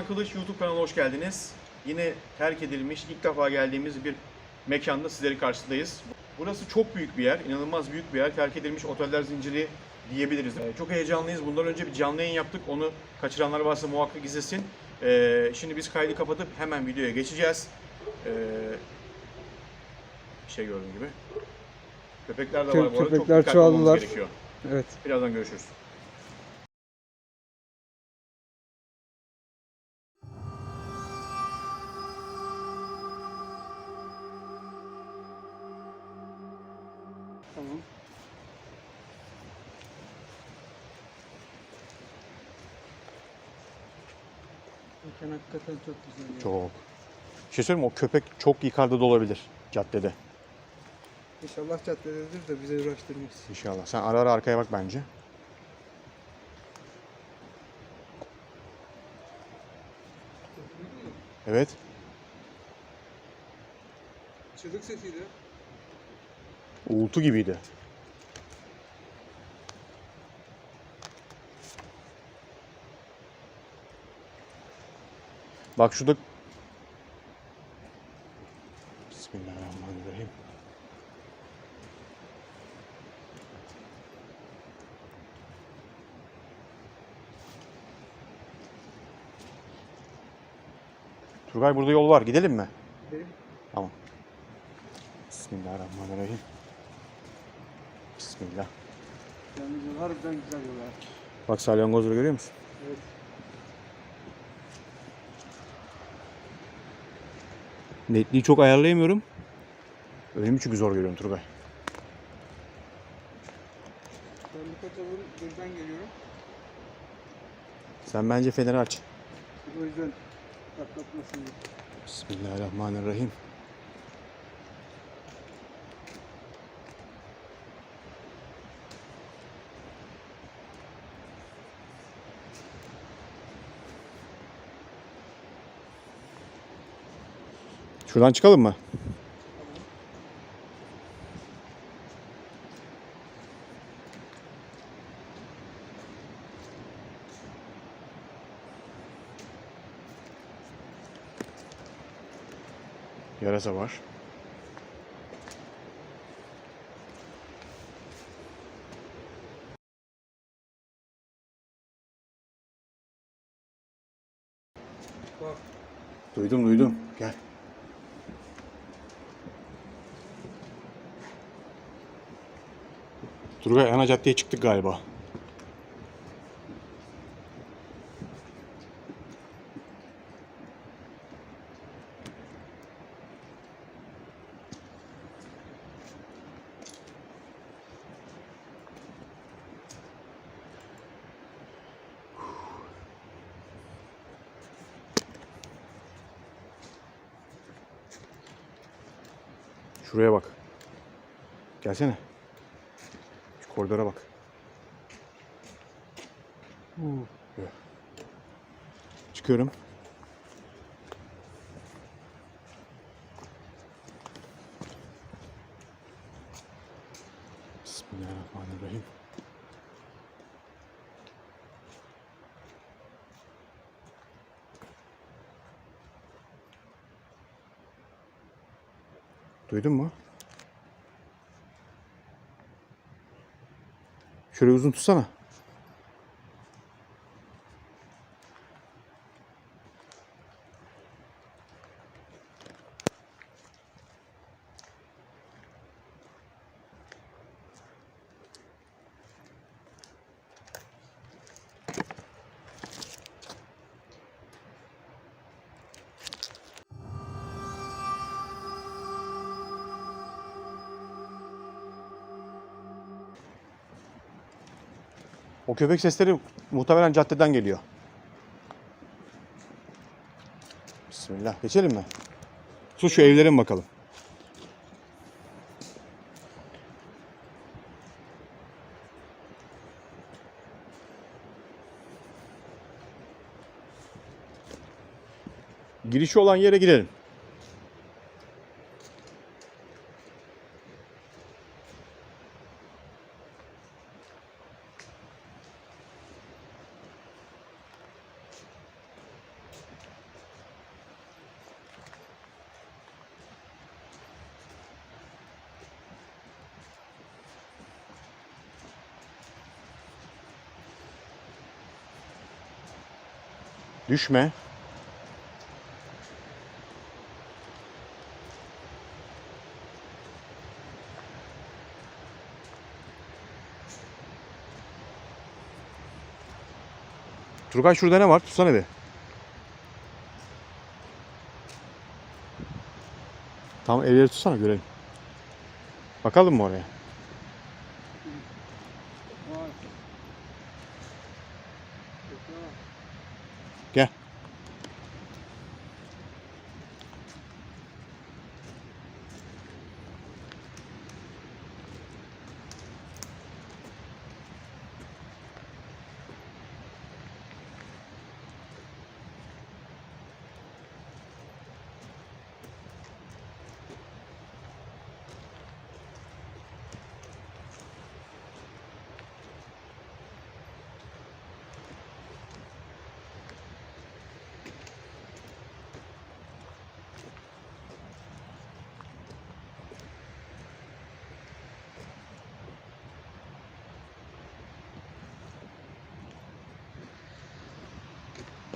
Okan Kılıç YouTube kanalına hoş geldiniz. Yine terk edilmiş, ilk defa geldiğimiz bir mekanda sizlerin karşısındayız. Burası çok büyük bir yer, inanılmaz büyük bir yer. Terk edilmiş oteller zinciri diyebiliriz. Ee, Çok heyecanlıyız. Bundan önce bir canlı yayın yaptık. Onu kaçıranlar varsa muhakkak izlesin. Ee, Şimdi biz kaydı kapatıp hemen videoya geçeceğiz. Ee, Bir şey gördüğüm gibi. Köpekler de var bu arada. Çok Köpekler dikkatli olmamız çoğaldılar. gerekiyor. Evet. Birazdan görüşürüz. Mekan hakikaten çok güzel. Çok. Bir şey söyleyeyim mi? O köpek çok yukarıda da olabilir caddede. İnşallah caddededir de bize uğraştırmaz. İnşallah. Sen ara ara arkaya bak bence. Evet. Çığlık sesiydi. Uğultu gibiydi. Bak şurada Bismillahirrahmanirrahim. Turgay burada yol var. Gidelim mi? Benim Tamam. Bismillahirrahmanirrahim. Bismillah. yalnız harbiden güzel yol ya. Bak salyangozları görüyor musun? Evet. Netliği çok ayarlayamıyorum. Önümü çünkü zor görüyorum Turgay. Ben birkaç alır gözden geliyorum. Sen bence feneri aç. O yüzden patlatmasın diye. Bismillahirrahmanirrahim. Şuradan çıkalım mı? Yarasa var. Bak. Duydum duydum. Gel. Turgay ana caddeye çıktık galiba. Şuraya bak. Gelsene. Koridora bak. Çıkıyorum. Bismillahirrahmanirrahim. Duydun mu? Şöyle uzun tutsana. O köpek sesleri muhtemelen caddeden geliyor. Bismillah. Geçelim mi? Su şu evlere mi bakalım? Girişi olan yere girelim. Düşme. Turgay şurada ne var? Tutsana bir. Tamam elleri tutsana görelim. Bakalım mı oraya?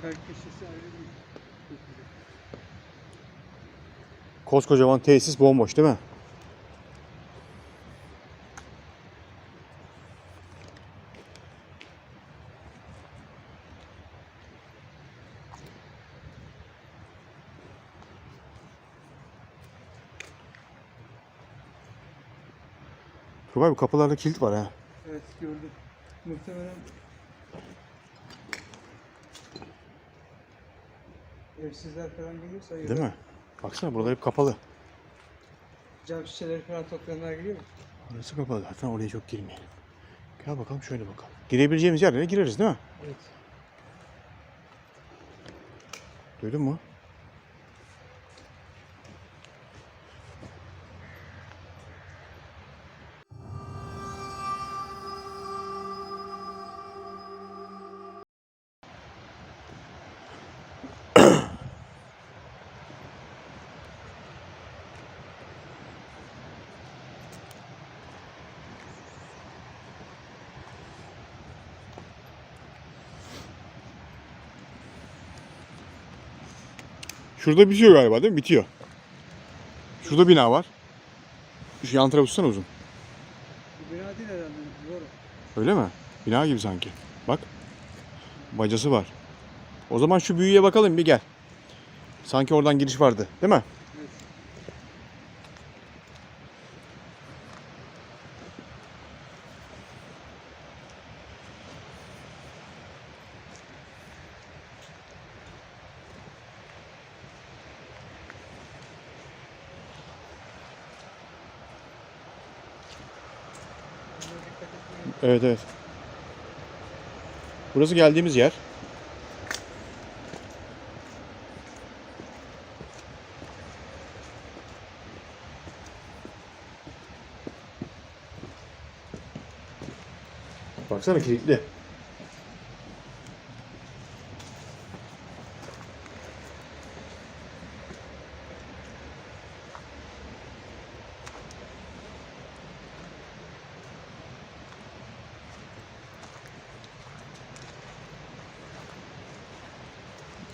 Her. Koskocaman tesis bomboş değil mi? Turgay bu kapılarda kilit var ha. Evet gördüm. Muhtemelen evsizler falan geliyorsa Değil mi? Baksana buralar hep kapalı. cam şişeleri falan toplayanlar geliyor mu? Burası kapalı. Zaten oraya çok girmeyelim. Gel bakalım şöyle bakalım. Girebileceğimiz yerlere gireriz değil mi? Evet. Duydun mu? Şurada bitiyor galiba değil mi? Bitiyor. Şurada bina var. Şu yan tarafı tutsana uzun. Bu bina değil herhalde. O. Öyle mi? Bina gibi sanki. Bak. Bacası var. O zaman şu büyüye bakalım bir gel. Sanki oradan giriş vardı. Değil mi? Evet. Evet. Burası geldiğimiz yer. Baksana kilitli.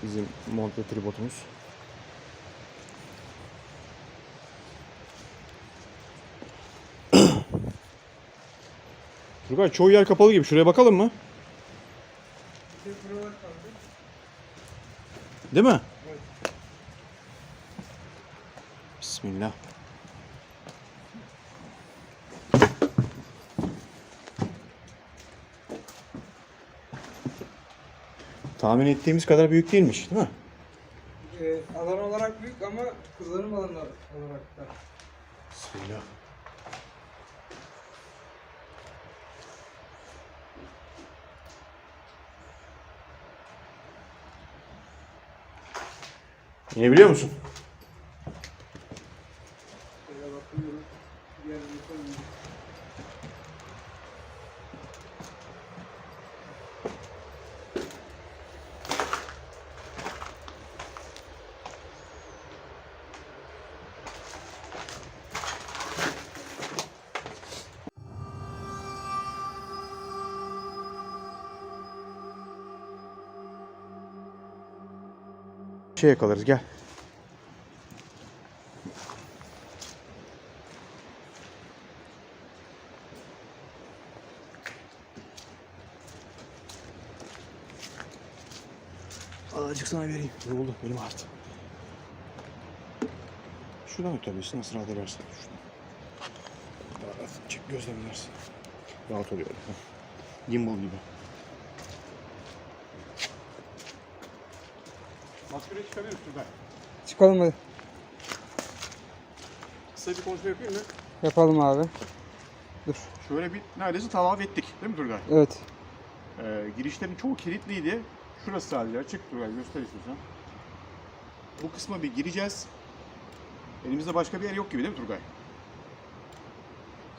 Bizim monte tribotumuz. Turgay çoğu yer kapalı gibi. Şuraya bakalım mı? Değil mi? Evet. Bismillah. Tahmin ettiğimiz kadar büyük değilmiş, değil mi? Ee, alan olarak büyük ama kullanım alanı olarak da. Bismillah. İnebiliyor musun? Şey yakalarız gel. Azıcık sana vereyim. Yoruldum benim artık. Şuradan tutabilirsin nasıl rahat edersin. Şuradan. Daha rahat çek gözlemlersin. Rahat oluyor. Gimbal gibi. Maskara çıkabiliriz Turgay. Çıkalım hadi. Kısa bir konuşma yapayım mı? Yapalım abi. Dur. Şöyle bir neredeyse tavaf ettik değil mi Turgay? Evet. Ee, girişlerin çoğu kilitliydi. Şurası sadece açık Turgay göster istiyorsan. Bu kısma bir gireceğiz. Elimizde başka bir yer yok gibi değil mi Turgay?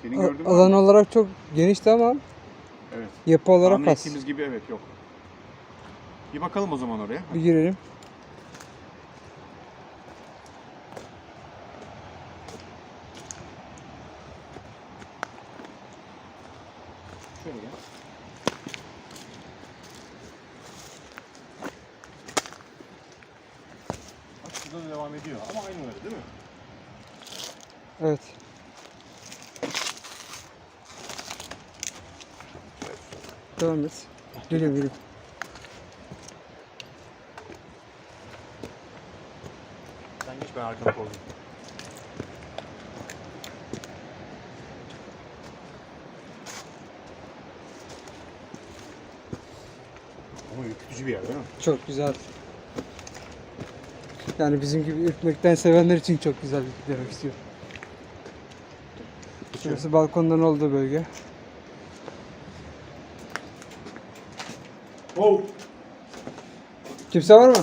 Senin gördüğün alan mı? olarak çok genişti ama Evet. yapı olarak Tahmin az. ettiğimiz gibi evet yok. Bir bakalım o zaman oraya. Bir girelim. Şöyle gel. Bak şurada da devam ediyor ama aynı öyle değil mi? Evet. Devam et. Geliyorum geliyorum. Sen geç ben arkana koydum. Ama ürkütücü bir yer değil mi? Çok güzel. Yani bizim gibi ürkmekten sevenler için çok güzel demek istiyorum. Şurası balkondan olduğu bölge. Oh! Kimse var mı?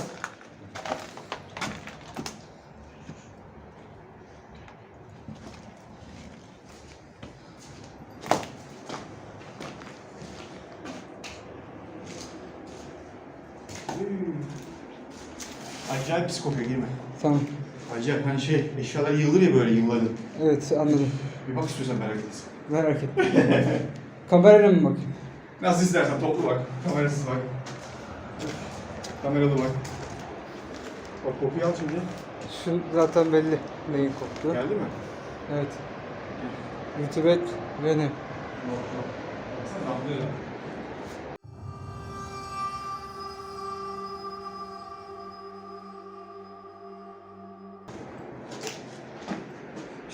Acayip pis kokuyor girme. Tamam. Acayip hani şey eşyalar yığılır ya böyle yılların. Evet anladım. Bir bak istiyorsan merak etsin. Merak etme. Kamerayla mı bakayım? Nasıl istersen toplu bak. Kamerasız bak. Kameralı bak. Bak kokuyu al şimdi. Şu zaten belli neyin koktu. Geldi mi? Evet. Rutubet ve nem. Baksana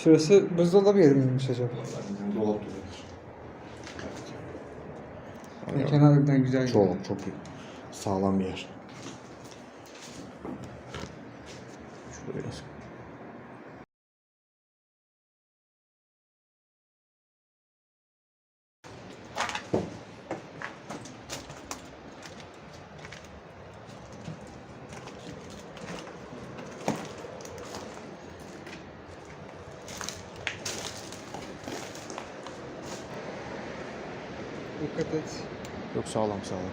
Şurası buzdolabı yeri miymiş acaba? Dolap duruyor. Kenarından güzel Çok çok sağlam bir yer. Şurada Dikkat et. Yok sağlam sağlam.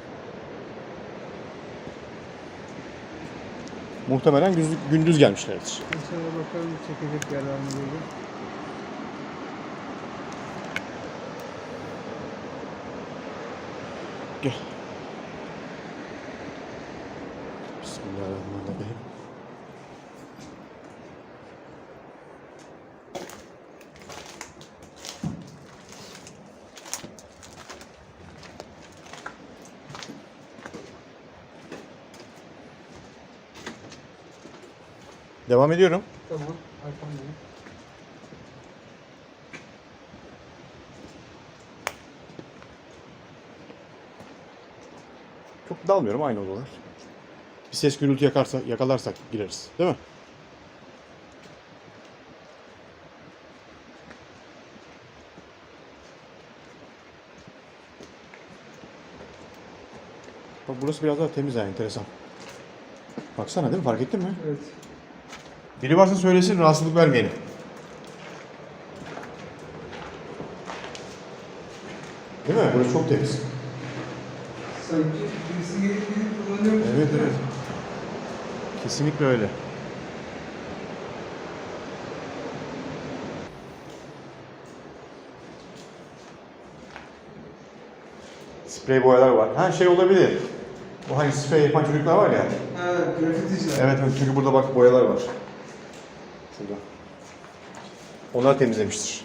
Muhtemelen gündüz, gündüz gelmişlerdir. Şöyle bakalım çekecek yer var mı diye. Gel. Bismillahirrahmanirrahim. Devam ediyorum. Tamam. Arkamdayım. Çok dalmıyorum aynı odalar. Bir ses gürültü yakarsa, yakalarsak gireriz. Değil mi? Bak burası biraz daha temiz yani enteresan. Baksana değil mi? Fark ettin mi? Evet. Biri varsa söylesin rahatsızlık vermeyelim. Değil mi? Burası çok temiz. Sanki birisi gelip gelip kullanıyormuş. Evet evet. Kesinlikle öyle. Sprey boyalar var. Ha şey olabilir. Bu hani sprey yapan çocuklar var ya. Ha, grafiticiler. Evet evet çünkü burada bak boyalar var. Şurada. Onlar temizlemiştir.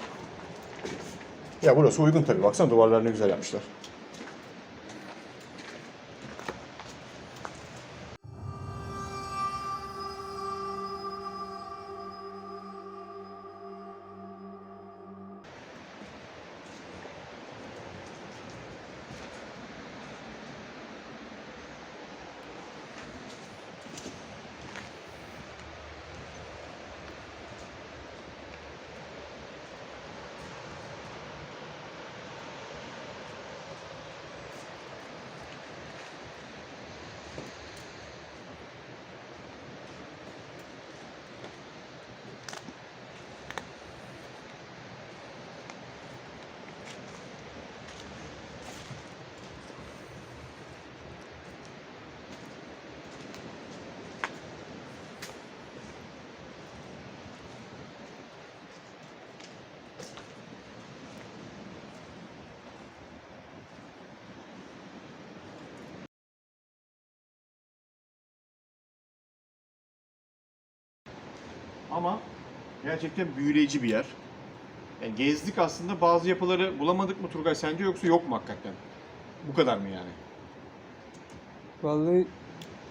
Ya burası uygun tabii. Baksana duvarlar ne güzel yapmışlar. Ama gerçekten büyüleyici bir yer. Yani gezdik aslında bazı yapıları bulamadık mı Turgay sence yoksa yok mu hakikaten? Bu kadar mı yani? Vallahi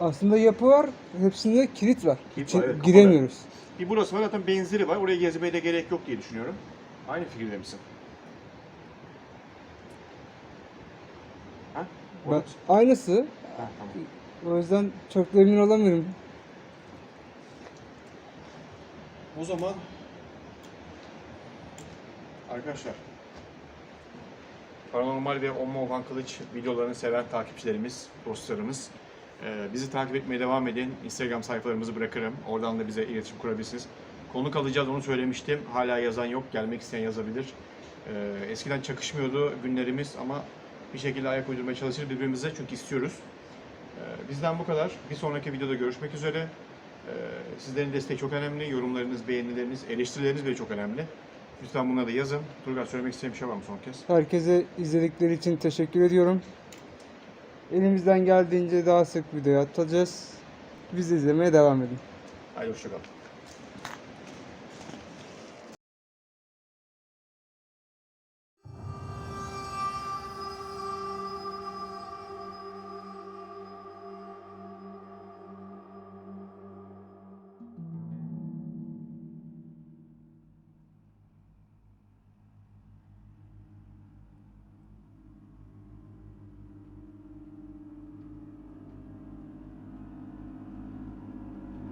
aslında yapı var. Hepsinde kilit var. Kilit var, evet, kapalı. giremiyoruz. Bir burası var zaten benzeri var. Oraya gezmeye de gerek yok diye düşünüyorum. Aynı fikirde misin? Ha? Bak, aynısı. Ha, tamam. O yüzden çok da emin olamıyorum. O zaman arkadaşlar Paranormal ve Omma Ovan Kılıç videolarını seven takipçilerimiz, dostlarımız e, bizi takip etmeye devam edin. Instagram sayfalarımızı bırakırım. Oradan da bize iletişim kurabilirsiniz. Konuk alacağız onu söylemiştim. Hala yazan yok. Gelmek isteyen yazabilir. E, eskiden çakışmıyordu günlerimiz ama bir şekilde ayak uydurmaya çalışır birbirimize çünkü istiyoruz. E, bizden bu kadar. Bir sonraki videoda görüşmek üzere. Ee, Sizlerin desteği çok önemli. Yorumlarınız, beğenileriniz, eleştirileriniz bile çok önemli. Lütfen bunları da yazın. Turgay söylemek istediğin bir şey var mı son kez? Herkese izledikleri için teşekkür ediyorum. Elimizden geldiğince daha sık video atacağız. Biz de izlemeye devam edin. Haydi hoşçakalın.